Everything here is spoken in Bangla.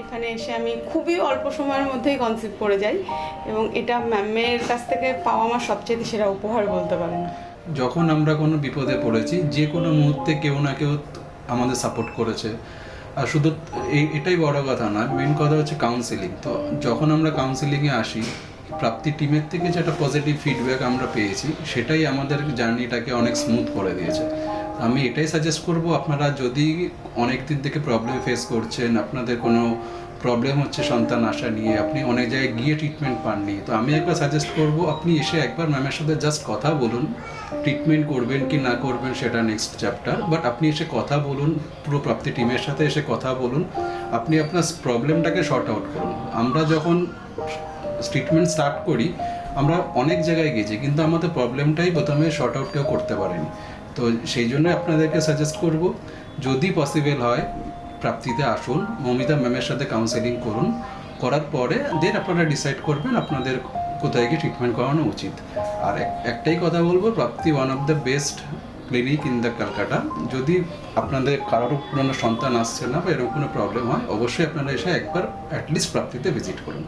এখানে এসে আমি খুবই অল্প সময়ের মধ্যেই কনসিভ করে যাই এবং এটা ম্যামের কাছ থেকে পাওয়া আমার সবচেয়ে সেরা উপহার বলতে পারেন। যখন আমরা কোনো বিপদে পড়েছি, যে কোনো মুহূর্তে কেউ না কেউ আমাদের সাপোর্ট করেছে। আর শুধু এই এটাই বড় কথা না মেন কথা হচ্ছে কাউন্সিলিং তো যখন আমরা কাউন্সিলিংয়ে আসি, প্রাপ্তি টিমের থেকে যেটা পজিটিভ ফিডব্যাক আমরা পেয়েছি, সেটাই আমাদের জার্নিটাকে অনেক স্মুথ করে দিয়েছে। আমি এটাই সাজেস্ট করব, আপনারা যদি অনেক দিন থেকে প্রবলেম ফেস করছেন, আপনাদের কোনো প্রবলেম হচ্ছে সন্তান আসা নিয়ে, আপনি অনেক জায়গায় গিয়ে ট্রিটমেন্ট পাননি। তো আমি একবার সাজেস্ট করব, আপনি এসে একবার ম্যামের সাথে জাস্ট কথা বলুন ট্রিটমেন্ট করবেন কি না করবেন সেটা নেক্সট চ্যাপ্টার বাট আপনি এসে কথা বলুন, পুরো প্রাপ্তি টিমের সাথে এসে কথা বলুন, আপনি আপনার প্রবলেমটাকে শর্ট আউট করুন। আমরা যখন ট্রিটমেন্ট স্টার্ট করি, আমরা অনেক জায়গায় গেছি, কিন্তু আমাদের প্রবলেমটাই প্রথমে শর্ট আউট কেউ করতে পারেনি। তো সেই জন্য আপনাদেরকে সাজেস্ট করব, যদি পসিবল হয়, প্রাপ্তিতে আসুন, মমিতা ম্যামের সাথে কাউন্সেলিং করুন, করার পরে দেন আপনারা ডিসাইড করবেন আপনাদের কোথায় গিয়ে ট্রিটমেন্ট করানো উচিত। আর একটাই কথা বলব, Prapti one of the best clinic in the Calcutta যদি আপনাদের কারোর কোনো সন্তান আসছে না বা এরকম কোনো প্রবলেম হয়, অবশ্যই আপনারা এসে একবার অ্যাটলিস্ট প্রাপ্তিতে ভিজিট করুন।